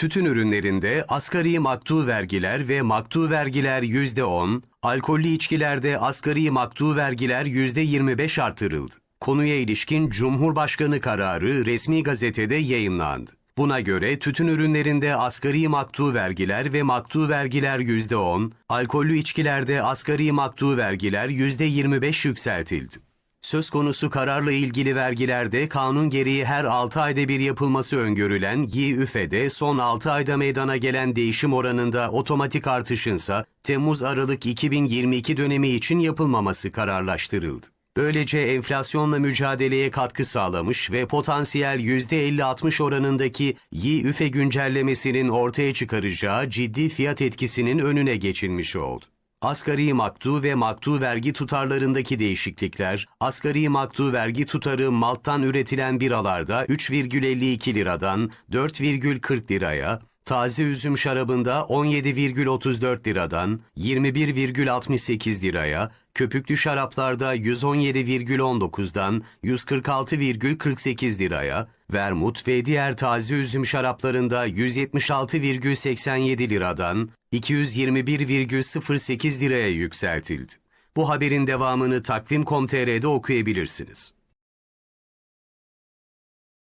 Tütün ürünlerinde asgari maktu vergiler ve maktu vergiler %10, alkollü içkilerde asgari maktu vergiler %25 artırıldı. Konuya ilişkin Cumhurbaşkanı kararı resmi gazetede yayımlandı. Buna göre tütün ürünlerinde asgari maktu vergiler ve maktu vergiler %10, alkollü içkilerde asgari maktu vergiler %25 yükseltildi. Söz konusu kararla ilgili vergilerde kanun gereği her 6 ayda bir yapılması öngörülen YÜFE'de son 6 ayda meydana gelen değişim oranında otomatik artışınsa Temmuz-Aralık 2022 dönemi için yapılmaması kararlaştırıldı. Böylece enflasyonla mücadeleye katkı sağlamış ve potansiyel %50-60 oranındaki YÜFE güncellemesinin ortaya çıkaracağı ciddi fiyat etkisinin önüne geçilmiş oldu. Asgari maktu ve maktu vergi tutarlarındaki değişiklikler, asgari maktu vergi tutarı malttan üretilen biralarda 3,52 liradan 4,40 liraya, taze üzüm şarabında 17,34 liradan 21,68 liraya, köpüklü şaraplarda 117,19'dan 146,48 liraya, vermut ve diğer taze üzüm şaraplarında 176,87 liradan 221,08 liraya yükseltildi. Bu haberin devamını takvim.com.tr'de okuyabilirsiniz.